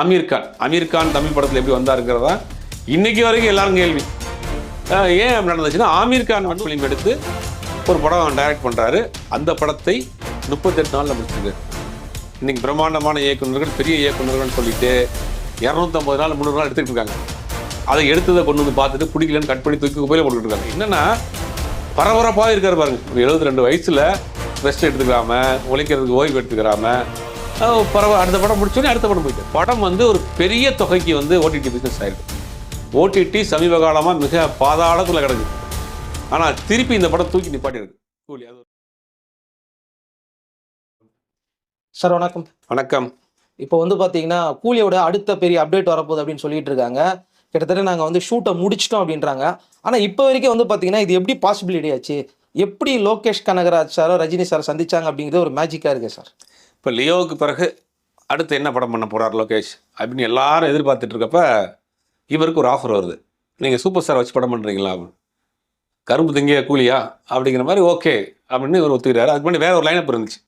அமீர்கான் அமீர்கான் தமிழ் படத்தில் எப்படி வந்தாருங்கிறதா இன்னைக்கு வரைக்கும் எல்லாரும் கேள்வி. ஏன் அப்படி நடந்துச்சுன்னா ஆமீர்கான் வந்து ஃபிலிம் எடுத்து ஒரு படம் டைரக்ட் பண்ணுறாரு அந்த படத்தை முப்பத்தெட்டு நாளில் முடிச்சிருக்காரு இன்றைக்கி பிரம்மாண்டமான இயக்குநர்கள் பெரிய இயக்குநர்கள்னு சொல்லிட்டு இரநூத்தம்பது நாள் முந்நூறு நாள் எடுத்துக்கிட்டு இருக்காங்க. அதை எடுத்ததை கொண்டு வந்து பார்த்துட்டு பிடிக்கலன்னு கட் பண்ணி தூக்கி குப்பையில போட்டுட்டு என்னென்னா என்னன்னா பரபரப்பாக இருக்கார் பாருங்க. ஒரு எழுபத்தி ரெண்டு வயசில் ரெஸ்ட் எடுத்துக்காமல் உழைக்கிறதுக்கு ஓய்வு எடுத்துக்கிறாமல் அஹ் பரவ அடுத்த படம் முடிச்சோடனே அடுத்த படம் போயிட்டு. படம் வந்து ஒரு பெரிய தொகைக்கு வந்து ஓடிடி பிஸ்னஸ் ஆயிருக்கு ஓடிடி சமீப காலமாக மிக பாதாளத்தில் கிடக்குது. ஆனால் திருப்பி இந்த படம் தூக்கி நிப்பாட்டிருக்கு கூலி அது. சார் வணக்கம். வணக்கம். இப்போ வந்து பார்த்தீங்கன்னா கூலியோட அடுத்த பெரிய அப்டேட் வரப்போகுது அப்படின்னு சொல்லிட்டு இருக்காங்க. கிட்டத்தட்ட நாங்கள் வந்து ஷூட்டை முடிச்சிட்டோம் அப்படின்றாங்க. ஆனால் இப்போ வரைக்கும் வந்து பார்த்தீங்கன்னா இது எப்படி பாசிபிலிட்டி ஆச்சு? எப்படி லோகேஷ் கனகராஜ் சாரோ ரஜினி சார் சந்திச்சாங்க அப்படிங்கிறது ஒரு மேஜிக்காக இருக்கு சார். இப்போ லியோவுக்கு பிறகு அடுத்து என்ன படம் பண்ண போகிறார் லோகேஷ்? அப்படின்னு எல்லாரும் எதிர்பார்த்துட்டு இருக்கப்ப இவருக்கு ஒரு ஆஃபர் வருது. நீங்கள் சூப்பர் ஸ்டார் வச்சு படம் பண்ணுறீங்களா கரும்பு திங்கிய கூலியா? அப்படிங்கிற மாதிரி ஓகே அப்படின்னு இவர் ஒத்துக்கிறாரு. அதுக்கு முன்னாடி வேற ஒரு லைனப் இருந்துச்சு.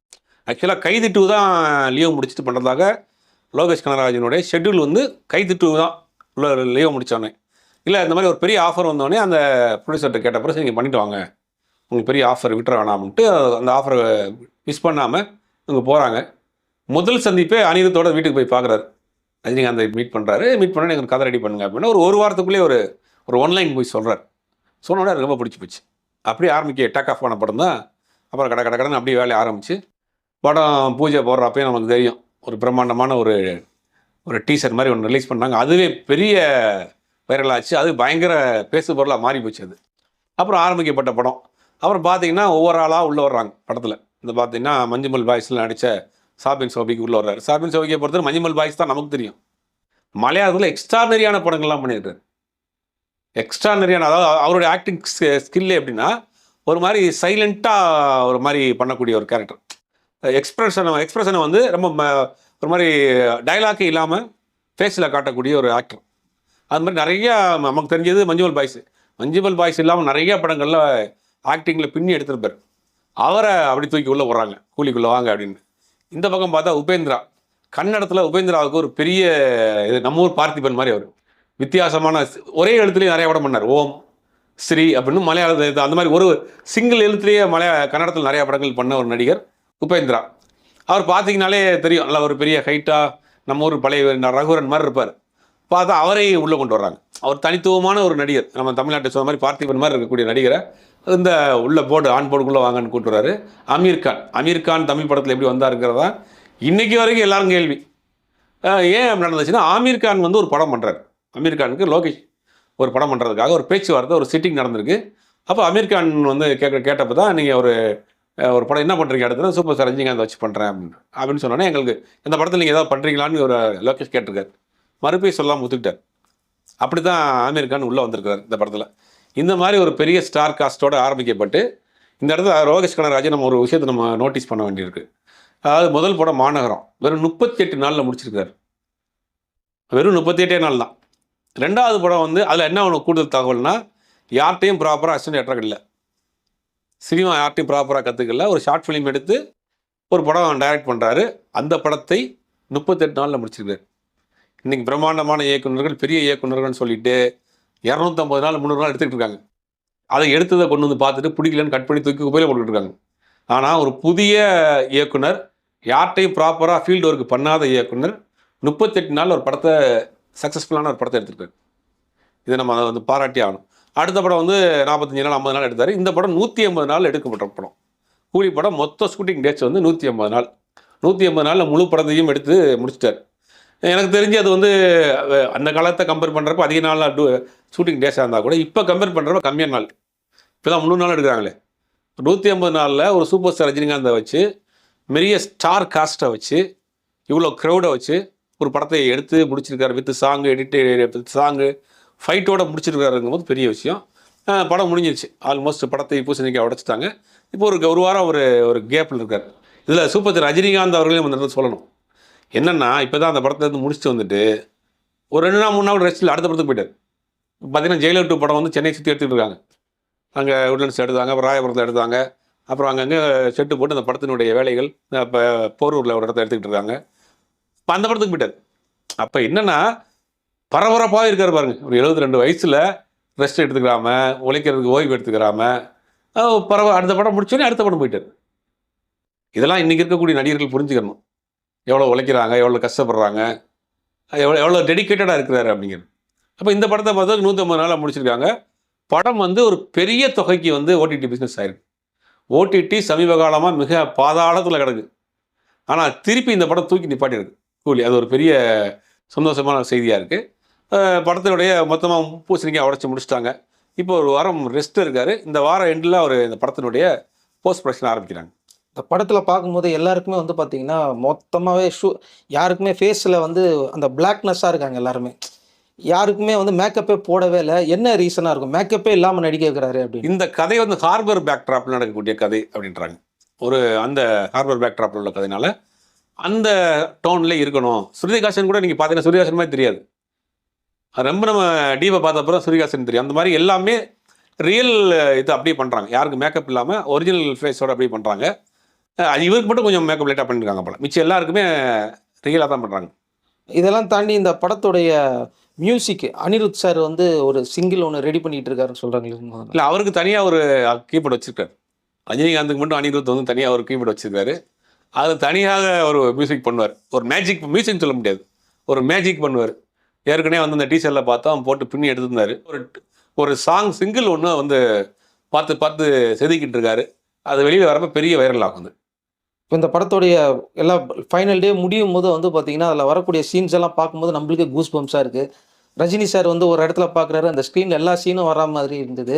ஆக்சுவலாக கைதி டூ தான் லியோ முடிச்சுட்டு பண்ணுறதாக லோகேஷ் கனராஜனுடைய ஷெட்யூல் வந்து கைதி டூ தான் லியோ முடித்தோடனே இல்லை இந்த மாதிரி ஒரு பெரிய ஆஃபர் வந்தோடனே அந்த ப்ரொடியூசர்கிட்ட கேட்ட பிறகு நீங்கள் பண்ணிட்டு வாங்க. உங்களுக்கு பெரிய ஆஃபர் விட்டுற வேணாம்ன்ட்டு அந்த ஆஃபரை மிஸ் பண்ணாமல் அங்கே போகிறாங்க முதல் சந்திப்பே அனிருத்தோட வீட்டுக்கு போய் பார்க்குறாரு ரஜினிகாந்தை மீட் பண்ணுறாரு மீட் பண்ணி எங்களுக்கு கதை ரெடி பண்ணுங்க அப்படின்னா ஒரு ஒரு வாரத்துக்குள்ளேயே ஒரு ஒரு ஒன்லைன் போய் சொல்கிறார் சொன்னோட எனக்கு ரொம்ப பிடிச்சி போச்சு. அப்படியே ஆரம்பிக்க டேக் ஆஃப் பண்ண படம் தான். அப்புறம் கடை கடை கடன் அப்படியே வேலையை ஆரம்பிச்சு. படம் பூஜை போடுறப்பே நமக்கு தெரியும். ஒரு பிரம்மாண்டமான ஒரு ஒரு டீசர் மாதிரி ஒன்று ரிலீஸ் பண்ணாங்க. அதுவே பெரிய வைரல் ஆச்சு. அது பயங்கர பேசு பொருளாக மாறி போச்சு அது. அப்புறம் ஆரம்பிக்கப்பட்ட படம். அப்புறம் பார்த்தீங்கன்னா ஒவ்வொரு ஆளாக உள்ளே வர்றாங்க படத்தில். இந்த பார்த்தீங்கன்னா மஞ்சுமல் பாய்ஸில் நடித்த சாபின் சோபிக்கு உள்ளே வர்றாரு. சாபின் சோபிக்கை பொறுத்தவரை மஞ்சுமல் பாய்ஸ் தான் நமக்கு தெரியும். மலையாளத்தில் எக்ஸ்ட்ரானரியான படங்கள்லாம் பண்ணியிருக்காரு. எக்ஸ்ட்ரானரியான அதாவது அவருடைய ஆக்டிங் ஸ்கில்லு எப்படின்னா ஒரு மாதிரி சைலண்ட்டாக ஒரு மாதிரி பண்ணக்கூடிய ஒரு கேரக்டர் எக்ஸ்ப்ரெஷனை எக்ஸ்பிரஷனை வந்து ரொம்ப ஒரு மாதிரி டைலாக்கே இல்லாமல் ஃபேஸில் காட்டக்கூடிய ஒரு ஆக்டர் அது மாதிரி நிறையா நமக்கு தெரிஞ்சது மஞ்சுமல் பாய்ஸ். மஞ்சுமல் பாய்ஸ் இல்லாமல் நிறைய படங்களில் ஆக்டிங்கில் பின்னி எடுத்திருப்பார். அவரை அப்படி தூக்கி உள்ளே போடுறாங்க. கூலிக்குள்ளே வாங்க அப்படின்னு. இந்த பக்கம் பார்த்தா உபேந்திரா. கன்னடத்தில் உபேந்திராவுக்கு ஒரு பெரிய இது நம்ம ஊர் பார்த்திபன் மாதிரி அவர். வித்தியாசமான ஒரே எழுத்துலேயும் நிறைய படம் பண்ணார். ஓம் ஸ்ரீ அப்படின்னு மலையாள அந்த மாதிரி ஒரு சிங்கிள் எழுத்துலேயே மலையா கன்னடத்தில் நிறைய படங்கள் பண்ண ஒரு நடிகர் உபேந்திரா. அவர் பார்த்தீங்கனாலே தெரியும் நல்ல ஒரு பெரிய ஹைட்டாக நம்ம ஊர் பழைய ரகுரன் மாதிரி இருப்பார். பார்த்தா அவரை உள்ளே கொண்டு வர்றாங்க. அவர் தனித்துவமான ஒரு நடிகர். நம்ம தமிழ்நாட்டை சொன்ன மாதிரி பார்த்திபன் மாதிரி இருக்கக்கூடிய நடிகரை இந்த உள்ள போர்டு ஆன் போர்டுக்குள்ளே வாங்கன்னு கூட்டுறாரு வர்றாரு. அமீர் கான். அமீர் கான் தமிழ் படத்தில் எப்படி வந்தாருங்கிறதா இன்னைக்கு வரைக்கும் எல்லாரும் கேள்வி. ஏன் நடந்துச்சுன்னா அமீர்கான் வந்து ஒரு படம் பண்ணுறாரு அமீர்கானுக்கு லோகேஷ் ஒரு படம் பண்ணுறதுக்காக ஒரு பேச்சுவார்த்தை ஒரு சிட்டிங் நடந்திருக்கு. அப்போ அமீர்கான் வந்து கேட்க கேட்டப்போ தான் நீங்கள் ஒரு ஒரு படம் என்ன பண்ணுறீங்க அடுத்தது சூப்பர் ஸ்டார் ரஜினிகாந்த் வச்சு பண்ணுறேன் அப்படின்னு. அப்படின்னு சொன்னோன்னே எங்களுக்கு இந்த படத்தில் நீங்கள் ஏதாவது பண்ணுறீங்களான்னு ஒரு லோகேஷ் கேட்டிருக்காரு. மறுபடியும் சொல்லாமல் ஒத்துக்கிட்டார். அப்படி தான் ஆமீர் கான் உள்ளே வந்திருக்காரு இந்த படத்தில். இந்த மாதிரி ஒரு பெரிய ஸ்டார் காஸ்ட்டோடு ஆரம்பிக்கப்பட்டு இந்த இடத்துல ரோகேஷ் கனகராஜ் நம்ம ஒரு விஷயத்தை நம்ம நோட்டீஸ் பண்ண வேண்டியிருக்கு. அதாவது முதல் படம் மாநகரம். வெறும் முப்பத்தி எட்டு நாளில் முடிச்சிருக்காரு வெறும் முப்பத்தி எட்டே நாள் தான். ரெண்டாவது படம் வந்து அதில் என்ன ஒன்று கூடுதல் தகவல்னா யார்கிட்டையும் ப்ராப்பராக அசிஸ்டன்ட் டேரக்டர் இல்லை. சினிமா யார்கிட்டையும் ப்ராப்பராக கற்றுக்கல ஒரு ஷார்ட் ஃபிலிம் எடுத்து ஒரு படம் டைரக்ட் பண்ணுறாரு அந்த படத்தை முப்பத்தெட்டு நாளில் முடிச்சிருக்காரு இன்றைக்கி பிரம்மாண்டமான இயக்குனர்கள் பெரிய இயக்குனர்கள்னு சொல்லிட்டு இரநூத்தம்பது நாள் முந்நூறு நாள் எடுத்துக்கிட்டு இருக்காங்க. அதை எடுத்ததை கொண்டு வந்து பார்த்துட்டு பிடிக்கலன்னு கட் பண்ணி தூக்கி குப்பையில் போட்டுட்டு இருக்காங்க. ஆனால் ஒரு புதிய இயக்குனர் யார்கிட்டையும் ப்ராப்பராக ஃபீல்டு ஒர்க் பண்ணாத இயக்குனர் முப்பத்தெட்டு நாள் ஒரு படத்தை சக்ஸஸ்ஃபுல்லான ஒரு படத்தை எடுத்திருக்காரு. இதை நம்ம அதை வந்து பாராட்டி ஆகணும். அடுத்த படம் வந்து நாற்பத்தஞ்சு நாள் ஐம்பது நாள் எடுத்தார். இந்த படம் நூற்றி ஐம்பது நாள் எடுக்கப்பட்ட படம். கூலி படம் மொத்த ஷூட்டிங் டேட்ஸ் வந்து நூற்றி ஐம்பது நாள். நூற்றி ஐம்பது நாளில் முழு படத்தையும் எடுத்து முடிச்சிட்டார். எனக்கு தெரிஞ்சு அது வந்து அந்த காலத்தை கம்பேர் பண்ணுறப்ப அதிக நாள் ஷூட்டிங் டேஸாக இருந்தால் கூட இப்போ கம்பேர் பண்ணுறப்ப கம்மியான நாள். இப்போ தான் முந்நூறு நாள் எடுக்கிறாங்களே. நூற்றி ஐம்பது நாளில் ஒரு சூப்பர் ஸ்டார் ரஜினிகாந்தை வச்சு பெரிய ஸ்டார் காஸ்ட்டை வச்சு இவ்வளோ க்ரௌடை வச்சு ஒரு படத்தை எடுத்து முடிச்சிருக்காரு with song edit with song ஃபைட்டோட முடிச்சிருக்காருங்கும் போது பெரிய விஷயம். படம் முடிஞ்சிருச்சு. ஆல்மோஸ்ட் படத்தை பூசணிக்காய் உடைச்சிட்டாங்க. இப்போ ஒரு ஒரு வாரம் ஒரு ஒரு கேப்பில் இருக்கார். இதில் சூப்பர் ஸ்டார் ரஜினிகாந்த் அவர்களையும் அந்த இடத்துல சொல்லணும். என்னென்னா இப்போ தான் அந்த படத்துலேருந்து முடிச்சுட்டு வந்துட்டு ஒரு ரெண்டு நாள் மூணு நாள் ரெஸ்ட்டில் அடுத்த படத்துக்கு போயிட்டார். பார்த்தீங்கன்னா ஜெயிலர் டூ படம் வந்து சென்னை சுற்றி எடுத்துகிட்டு இருக்காங்க. அங்கே உட்லண்ட்ஸ் எடுத்தாங்க அப்புறம் ராயபுரத்தில் எடுத்தாங்க அப்புறம் அங்கங்கே செட்டு போட்டு அந்த படத்தினுடைய வேலைகள் இப்போ போரூரில் ஒரு இடத்த எடுத்துக்கிட்டு இருக்காங்க. இப்போ அந்த படத்துக்கு போயிட்டார். அப்போ என்னென்னா பரபரப்பாக இருக்கார் பாருங்க. ஒரு 72 ரெண்டு வயசில் ரெஸ்ட் எடுத்துக்கிறாம உழைக்கிறதுக்கு ஓய்வு எடுத்துக்கிறாம பரவ அடுத்த படம் முடிச்சோடனே அடுத்த படம் போயிட்டார். இதெல்லாம் இன்றைக்கி இருக்கக்கூடிய நடிகர்கள் புரிஞ்சுக்கணும். எவ்வளோ உழைக்கிறாங்க எவ்வளோ கஷ்டப்படுறாங்க எவ்வளோ எவ்வளோ டெடிக்கேட்டடாக இருக்கிறாரு அப்படிங்கிறது அப்போ இந்த படத்தை பார்த்தா நூற்றம்பது நாளாக முடிச்சிருக்காங்க. படம் வந்து ஒரு பெரிய தொகைக்கு வந்து ஓடிடி பிஸ்னஸ் ஆயிருக்கு. ஓடிடி சமீப காலமாக மிக பாதாளத்தில் கிடக்கு. ஆனால் திருப்பி இந்த படம் தூக்கி நிப்பாட்டிருக்கு. கூலி அது ஒரு பெரிய சந்தோஷமான செய்தியாக இருக்குது படத்தினுடைய மொத்தமாக பூசணிக்காய் உடச்சி முடிச்சிட்டாங்க. இப்போ ஒரு வாரம் ரெஸ்ட் இருக்காரு. இந்த வாரம் எண்டில் அவர் இந்த படத்தினுடைய போஸ்ட் ப்ரொடக்ஷன் ஆரம்பிக்கிறாங்க. இந்த படத்தில் பார்க்கும்போது எல்லாருக்குமே வந்து பார்த்தீங்கன்னா மொத்தமாகவே ஷூ யாருக்குமே ஃபேஸில் வந்து அந்த பிளாக்னஸ்ஸாக இருக்காங்க எல்லாருமே. யாருக்குமே வந்து மேக்கப்பே போடவே இல்லை. என்ன ரீசனாக இருக்கும்? மேக்கப்பே இல்லாமல் நடிக்க வைக்கிறாரு அப்படின்னு. இந்த கதை வந்து ஹார்பர் பேக்ட்ராப்பில் நடக்கக்கூடிய கதை அப்படின்றாங்க. ஒரு அந்த ஹார்பர் பேக்ட்ராப்பில் உள்ள கதைனால அந்த டோன்ல இருக்கணும். ஸ்ருதிகாசன் கூட நீங்கள் பார்த்தீங்கன்னா சூரியகாசன் மாதிரி தெரியாது. அது ரொம்ப நம்ம டீப்பை பார்த்தப்பறம் சூரியகாசன் தெரியும். அந்த மாதிரி எல்லாமே ரியல் இது அப்படியே பண்ணுறாங்க யாருக்கு மேக்கப் இல்லாமல் ஒரிஜினல் ஃபேஸோட அப்படியே பண்ணுறாங்க இவருக்கு மட்டும் கொஞ்சம் மேக்கப் லேட்டாக பண்ணியிருக்காங்க போல. மிச்சம் எல்லாருக்குமே ரியலாக தான் பண்ணுறாங்க இதெல்லாம் தாண்டி இந்த படத்துடைய மியூசிக் அனிருத் சார் வந்து ஒரு சிங்கிள் ஒன்று ரெடி பண்ணிட்டு இருக்காருன்னு சொல்கிறாங்களே இல்லை அவருக்கு தனியாக ஒரு கீபோர்டு வச்சிருக்காரு. ரஜினிகாந்துக்கு மட்டும் அனிருத் வந்து தனியாக ஒரு கீபோர்டு வச்சிருக்காரு. அது தனியாக ஒரு மியூசிக் பண்ணுவார். ஒரு மேஜிக் மியூசிக் சொல்ல முடியாது. ஒரு மேஜிக் பண்ணுவார். ஏற்கனவே வந்து அந்த டீசரில் பார்த்தா அவன் போட்டு பின்னி எடுத்திருந்தாரு. ஒரு ஒரு சாங் சிங்கிள் ஒன்று வந்து பார்த்து பார்த்து செதுக்கிட்டு இருக்காரு. அது வெளியில் வரப்போ பெரிய வைரல் ஆகுது. இப்போ இந்த படத்துடைய எல்லா ஃபைனல் டே முடியும் போது வந்து பார்த்தீங்கன்னா அதில் வரக்கூடிய சீன்ஸ் எல்லாம் பார்க்கும்போது நம்மளுக்கு கூஸ் பம்ப்ஸாக இருக்குது ரஜினி சார் வந்து ஒரு இடத்துல பார்க்குறாரு அந்த ஸ்க்ரீனில் எல்லா சீனும் வரா மாதிரி இருந்தது.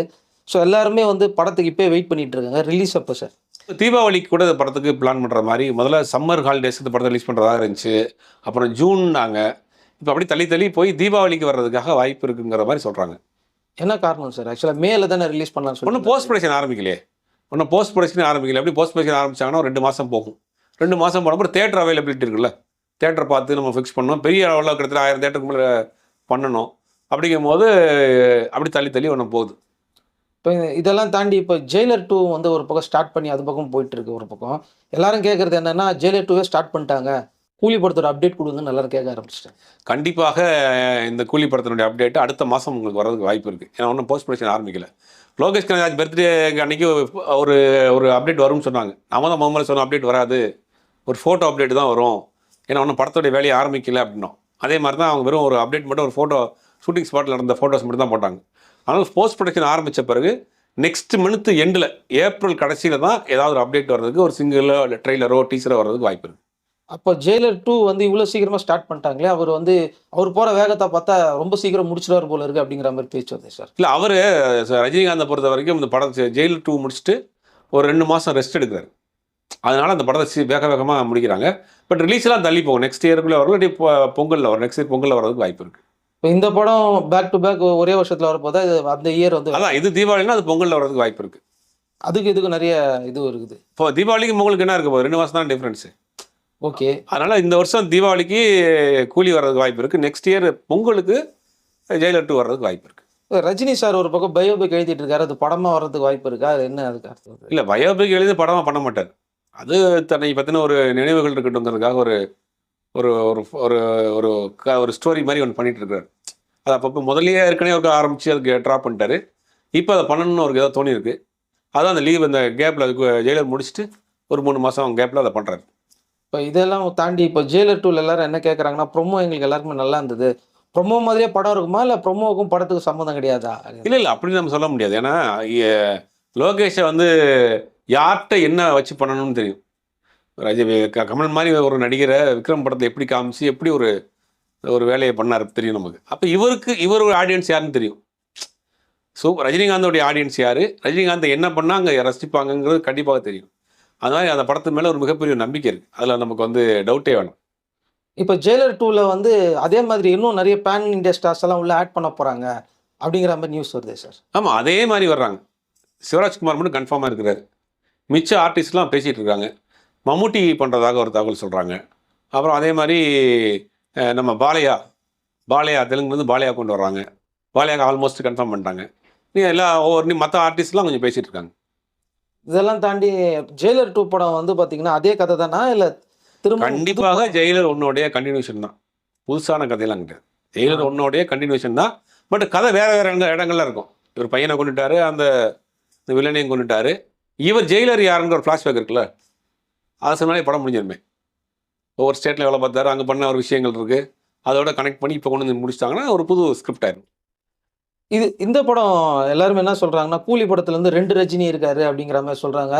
ஸோ எல்லாருமே வந்து படத்துக்கு இப்போ வெயிட் பண்ணிட்டு இருக்காங்க. ரிலீஸ் அப்போ சார் தீபாவளிக்கு கூட இந்த படத்துக்கு பிளான் பண்ணுற மாதிரி முதல்ல சம்மர் ஹாலிடேஸ்க்கு இந்த படத்தை ரிலீஸ் பண்ணுறதா இருந்துச்சு. அப்புறம் ஜூன்னாங்க இப்போ அப்படி தள்ளி தள்ளி போய் தீபாவளிக்கு வர்றதுக்காக வாய்ப்பு இருக்குங்கிற மாதிரி சொல்கிறாங்க என்ன காரணம் சார் ஆக்சுவலாக மேல தானே ரிலீஸ் பண்ணலாம்னு ஒன்றும் போஸ்ட் ப்ரொடக்ஷன் ஆரம்பிக்கலையே. ஒன்றும் போஸ்ட் ப்ரொடக்ஷன் ஆரம்பிக்கல. எப்படி போஸ்ட் ப்ரொடக்ஷன் ஆரம்பிச்சாங்கன்னா ரெண்டு மாதம் போகும். ரெண்டு மாதம் போனப்போ தேட்டர் அவைலபிலிட்டி இருக்குல்ல. தேட்டர் பார்த்து நம்ம ஃபிக்ஸ் பண்ணோம் பெரிய அளவில் கிட்டத்தட்ட ஆயிரம் தேட்டருக்கு மேலே பண்ணணும். அப்படிங்கும் போது அப்படி தள்ளி தள்ளி ஒன்று போகுது. இப்போ இதெல்லாம் தாண்டி இப்போ ஜெயிலர் டூ வந்து ஒரு பக்கம் ஸ்டார்ட் பண்ணி அது பக்கம் போயிட்டு இருக்கு ஒரு பக்கம். எல்லாரும் கேட்குறது என்னென்னா ஜெயிலர் டூவே ஸ்டார்ட் பண்ணிட்டாங்க. கூலி படத்தோட அப்டேட் கொடுங்க நல்லா கேட்க ஆரம்பிச்சிட்டேன். கண்டிப்பாக இந்த கூலி படத்தினுடைய அப்டேட் அடுத்த மாதம் உங்களுக்கு வரதுக்கு வாய்ப்பு இருக்குது ஏன்னா ஒன்றும் போஸ்ட் ப்ரொடக்ஷன் ஆரம்பிக்கல. லோகேஷ் கனராஜ் பர்த்டே அன்னைக்கு ஒரு ஒரு அப்டேட் வரும்னு சொன்னாங்க. நம்ம தான் முகமது சொன்ன அப்டேட் வராது. ஒரு ஃபோட்டோ அப்டேட் தான் வரும். ஏன்னா ஒன்றும் படத்தோடைய வேலையை ஆரம்பிக்கல அப்படின்னோம். அதே மாதிரி தான் அவங்க வெறும் ஒரு அப்டேட் மட்டும் ஒரு ஃபோட்டோ ஷூட்டிங் ஸ்பாட்டில் நடந்த ஃபோட்டோஸ் மட்டும் தான் போட்டாங்க. ஆனால் போஸ்ட் ப்ரொடக்ஷன் ஆரம்பித்த பிறகு நெக்ஸ்ட் மந்த் எண்டில் ஏப்ரல் கடைசியில் தான் ஏதாவது ஒரு அப்டேட் வர்றதுக்கு ஒரு சிங்கிளோ இல்லை ட்ரெய்லரோ டீச்சரோ வர்றதுக்கு வாய்ப்பு இருக்குது அப்போ ஜெயிலர் டூ வந்து இவ்வளோ சீக்கிரமாக ஸ்டார்ட் பண்ணிட்டாங்களே அவர் வந்து அவர் போகிற வேகத்தை பார்த்தா ரொம்ப சீக்கிரம் முடிச்சிடுவார் போல இருக்கு அப்படிங்கிற மாதிரி பேச்சு வருது சார். இல்லை அவர் ரஜினிகாந்தை பொறுத்த வரைக்கும் இந்த படம் ஜெயில் டூ முடிச்சுட்டு ஒரு ரெண்டு மாதம் ரெஸ்ட் எடுக்கிறார். அதனால அந்த படத்தை வேக வேகமாக முடிக்கிறாங்க. பட் ரிலீஸ்லாம் தள்ளி போகும். நெக்ஸ்ட் இயருக்குள்ளே பொ- பொங்கல்ல வரும் நெக்ஸ்ட் இயர் பொங்கல்ல வரதுக்கு வாய்ப்பு இருக்குது இப்போ இந்த படம் பேக் டு பேக் ஒரே வருஷத்தில் வரப்போதா இது அந்த இயர் வந்து அதான் இது தீபாவளினா அது பொங்கல்ல வரதுக்கு வாய்ப்பு இருக்குது அதுக்கு இதுக்கு நிறைய இது இருக்குது. இப்போ தீபாவளிக்கு பொங்கலுக்கு என்ன இருக்க போகுது? ரெண்டு மாதம் தான் டிஃப்ரென்ஸு ஓகே. அதனால இந்த வருஷம் தீபாவளிக்கு கூலி வர்றதுக்கு வாய்ப்பு இருக்குது நெக்ஸ்ட் இயர் பொங்கலுக்கு ஜெயிலர் டூ வர்றதுக்கு வாய்ப்பு இருக்குது ரஜினி சார் ஒரு பக்கம் பயோபிக் எழுதிட்டு இருக்காரு. அது படமா வர்றதுக்கு வாய்ப்பு இருக்கா? அது என்ன அதுக்கு அர்த்தம்? இல்லை பயோபிக் எழுதி படமாக பண்ண மாட்டார். அது தன்னை பற்றின ஒரு நினைவுகள் இருக்கட்டும்ங்கிறதுக்காக ஒரு ஒரு ஒரு ஒரு ஒரு க ஒரு ஸ்டோரி மாதிரி ஒன்று பண்ணிட்டு இருக்காரு. அது அப்பப்போ முதல்லயே ஏற்கனவே ஒரு ஆரம்பித்து அதுக்கு ட்ராப் பண்ணிட்டாரு. இப்போ அதை பண்ணணும்னு அவருக்கு ஏதோ தோணி இருக்கு அதான் அந்த லீவ் இந்த கேப்பில் அதுக்கு ஜெயிலர் முடிச்சுட்டு ஒரு மூணு மாதம் கேப்பில் அதை பண்ணுறாரு இப்போ இதெல்லாம் தாண்டி இப்போ ஜெயிலர் டூல எல்லாரும் என்ன கேட்குறாங்கன்னா ப்ரொமோ எங்களுக்கு எல்லாருக்குமே நல்லா இருந்தது. ப்ரொமோ மாதிரியே படம் இருக்குமா? இல்லை ப்ரொமோவுக்கும் படத்துக்கு சம்மந்தம் கிடையாதா? இல்லை இல்லை அப்படி நம்ம சொல்ல முடியாது. ஏன்னா லோகேஷை வந்து யார்கிட்ட என்ன வச்சு பண்ணணும்னு தெரியும். ரஜி க- கமல் மாதிரி ஒரு நடிகரை விக்ரம் படத்தை எப்படி காமிச்சு எப்படி ஒரு ஒரு வேலையை பண்ணார் தெரியும் நமக்கு. அப்போ இவருக்கு இவர் ஒரு ஆடியன்ஸ் யாருன்னு தெரியும். ஸோ ரஜினிகாந்தோடைய ஆடியன்ஸ் யார்? ரஜினிகாந்த் என்ன பண்ணால் அங்கே ரசிப்பாங்கங்கிறது கண்டிப்பாக தெரியும். அது மாதிரி அந்த படத்து மேலே ஒரு மிகப்பெரிய நம்பிக்கை இருக்குது அதில் நமக்கு வந்து டவுட்டே வேணும். இப்போ ஜெயிலர் டூவில் வந்து அதே மாதிரி இன்னும் நிறைய பேன் இண்டியா ஸ்டார்ஸ் எல்லாம் உள்ள ஆட் பண்ண போகிறாங்க அப்படிங்கிற மாதிரி நியூஸ் வருது சார் ஆமாம் அதே மாதிரி வர்றாங்க. சிவராஜ்குமார் மட்டும் கன்ஃபார்மாக இருக்கிறாரு. மிச்ச ஆர்டிஸ்ட்லாம் பேசிகிட்டு இருக்காங்க. மம்முட்டி பண்ணுறதாக ஒரு தகவல் சொல்கிறாங்க அப்புறம் அதே மாதிரி நம்ம பாலையா பாலையா தெலுங்குலேருந்து பாலையா கொண்டு வர்றாங்க. பாலையாக்கு ஆல்மோஸ்ட் கன்ஃபார்ம் பண்ணிட்டாங்க. நீ எல்லா ஒவ்வொரு மற்ற ஆர்டிஸ்ட்லாம் கொஞ்சம் பேசிகிட்டு இருக்காங்க. இதெல்லாம் தாண்டி ஜெயிலர் டூ படம் வந்து பார்த்தீங்கன்னா அதே கதை தானா? இல்லை திரும்ப கண்டிப்பாக ஜெயிலர் உன்னுடைய கண்டினியூஷன் தான். புதுசான கதையெல்லாம் கிடையாது. ஜெயிலர் ஒன்னோடைய கண்டினியூஷன் தான். பட் கதை வேற வேற இடங்க- இடங்கள்ல இருக்கும். இவர் பையனை கொண்டுட்டாரு அந்த வில்லனையும் கொண்டுட்டாரு. இவர் ஜெயிலர் யாருங்கிற ஒரு ஃப்ளாஷ்பேக் இருக்குல்ல? அதை சொன்னாலே படம் முடிஞ்சிருமே. ஒவ்வொரு ஸ்டேட்டில் வேலை பார்த்தாரு அங்கே பண்ண ஒரு விஷயங்கள் இருக்கு. அதோட கனெக்ட் பண்ணி இப்போ கொண்டு வந்து முடிச்சிட்டாங்கன்னா ஒரு புது ஸ்கிரிப்ட் ஆயிரும். இது இந்த படம் எல்லாருமே என்ன சொல்றாங்கன்னா கூலி படத்துல இருந்து ரெண்டு ரஜினி இருக்காரு அப்படிங்கிற மாதிரி சொல்றாங்க.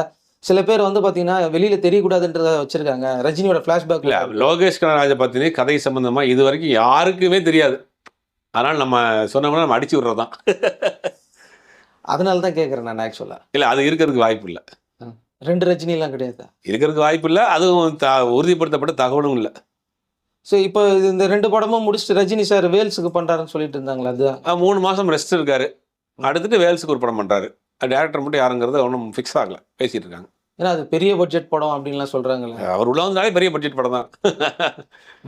சில பேர் வந்து பாத்தீங்கன்னா வெளியில தெரியக்கூடாதுன்றத வச்சிருக்காங்க. ரஜினியோட இல்லை பிளாஷ்பேக்ல லோகேஷ் கனராஜை பற்றினே கதை சம்பந்தமாக இது வரைக்கும் யாருக்குமே தெரியாது. அதனால் நம்ம சொன்னோம்னா நம்ம அடிச்சு விட்றது தான் அதனால தான் கேட்குறேன் நான் ஆக்சுவலா இல்லை அது இருக்கிறதுக்கு வாய்ப்பு இல்லை. ரெண்டு ரஜினி எல்லாம் கிடையாது? இருக்கிறதுக்கு வாய்ப்பு இல்லை அதுவும் த உறுதிப்படுத்தப்பட்ட தகவலும் இல்லை. ஸோ இப்போ இந்த ரெண்டு படமும் முடிச்சுட்டு ரஜினி சார் வேல்ஸுக்கு பண்றாருன்னு சொல்லிட்டு இருந்தாங்களா அதுதான் மூணு மாதம் ரெஸ்ட் இருக்காரு. அடுத்துட்டு வேல்ஸுக்கு ஒரு படம் பண்ணுறாரு டேரக்டர் மட்டும் யாருங்கிறது ஒன்றும் ஃபிக்ஸ் ஆகல. பேசிட்டு இருக்காங்க. ஏன்னா அது பெரிய பட்ஜெட் படம் அப்படின்லாம் சொல்றாங்களே. அவர் உள்ள வந்தாலே பெரிய பட்ஜெட் படம் தான்.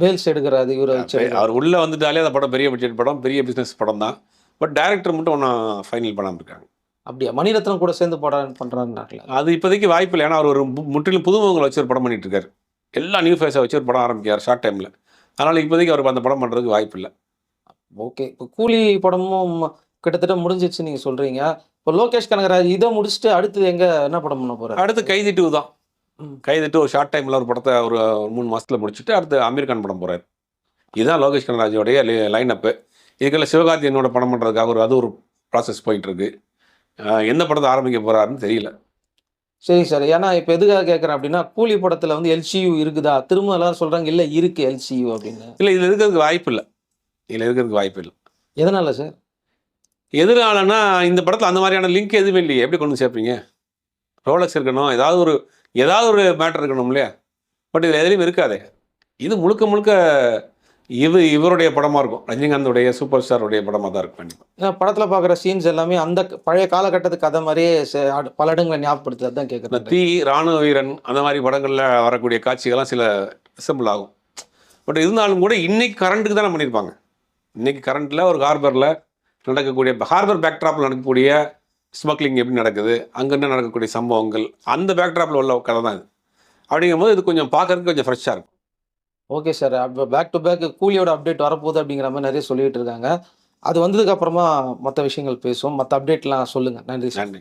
வேல்ஸ் எடுக்கிறாரு இவரை வச்சு. அவர் உள்ள வந்துட்டாலே அந்த படம் பெரிய பட்ஜெட் படம் பெரிய பிஸ்னஸ் படம் தான். பட் டேரக்டர் மட்டும் ஒன்றும் ஃபைனல் பண்ணாமல் இருக்காங்க. அப்படியா? மணிரத்னம் கூட சேர்ந்து படம் பண்றாருனாங்களா அது இப்போதைக்கு வாய்ப்பு இல்லை. ஏன்னா அவர் ஒரு முற்றிலும் புதுமுகங்களை வச்சு ஒரு படம் பண்ணிட்டு இருக்காரு. எல்லா நியூ ஃபேஸை வச்சு ஒரு படம் ஆரம்பிக்கிறார் ஷார்ட் டைமில் அதனால் இப்போதைக்கு அவருக்கு அந்த படம் பண்ணுறதுக்கு வாய்ப்பு இல்லை. ஓகே. இப்போ கூலி படமும் கிட்டத்தட்ட முடிஞ்சிச்சு நீங்க சொல்றீங்க. இப்போ லோகேஷ் கனகராஜ் இதை முடிச்சுட்டு அடுத்தது எங்க என்ன படம் பண்ண போறாரு? அடுத்து கைதி டூ தான். கைதி டூ ஒரு ஷார்ட் டைமில் ஒரு படத்தை ஒரு மூணு மாசத்துல முடிச்சுட்டு அடுத்து அமீர் கான் படம் போகிறார் இதுதான் லோகேஷ் கனராஜோடைய லைன் அப்பு இதுக்கெல்லாம் சிவகார்த்தி என்னோட படம் பண்ணுறதுக்காக ஒரு அது ஒரு ப்ராசஸ் போயிட்டு இருக்கு. அஹ் எந்த படத்தை ஆரம்பிக்க போறாருன்னு தெரியல. சரி சார். ஏன்னா இப்போ எதுக்காக கேட்குறேன் அப்படின்னா கூலி படத்துல வந்து எல்சியூ இருக்குதா? திரும்ப எல்லாரும் சொல்றாங்க இல்ல இருக்கு எல்சியூ அப்படின்னு. இல்லை இதில் இருக்கிறதுக்கு வாய்ப்பு இல்லை. இதில் இருக்கிறதுக்கு வாய்ப்பு இல்லை. எதனால சார் எதனாலன்னா இந்த படத்தில் அந்த மாதிரியான லிங்க் எதுவுமே இல்லையே. எப்படி கொண்டு சேர்ப்பீங்க? ரோலக்ஸ் இருக்கணும் ஏதாவது ஒரு ஏதாவது ஒரு மேட்டர் இருக்கணும் இல்லையா? பட் இதில் எதுலையும் இருக்காதே. இது முழுக்க முழுக்க இது இவருடைய படமாக இருக்கும். ரஜினிகாந்தோடைய சூப்பர் ஸ்டாருடைய படமாக தான் இருக்கும் கண்டிப்பாக படத்துல பார்க்குற சீன்ஸ் எல்லாமே அந்த பழைய காலகட்டத்து கதை மாதிரியே பல இடங்களை ஞாபகப்படுத்து அதான் இந்த கேட்குறேன் தீ ராணுவ வீரன் அந்த மாதிரி படங்களில் வரக்கூடிய காட்சிகள்லாம் சில ரிசம்பிள் ஆகும். பட் இருந்தாலும் கூட இன்னைக்கு கரண்ட்டுக்கு தானே பண்ணியிருப்பாங்க இன்னைக்கு கரண்ட்டில் ஒரு ஹார்பரில் நடக்கக்கூடிய ஹார்பர் பேக்ட்ராப்பில் நடக்கக்கூடிய ஸ்மக்லிங் எப்படி நடக்குது அங்கே நடக்கக்கூடிய சம்பவங்கள் அந்த பேக்ட்ராப்பில் உள்ள கதை தான் இது. அப்படிங்கும்போது இது கொஞ்சம் பார்க்கறதுக்கு கொஞ்சம் ஃப்ரெஷ்ஷாக இருக்கும். ஓகே சார் அப்போ பேக் டு பேக் கூலியோட அப்டேட் வரப்போகுது அப்படிங்கிற மாதிரி நிறைய சொல்லிட்டு இருக்காங்க. அது வந்ததுக்கு அப்புறமா மற்ற விஷயங்கள் பேசுவோம். மற்ற அப்டேட்லாம் சொல்லுங்க. நன்றி சார் நன்றி.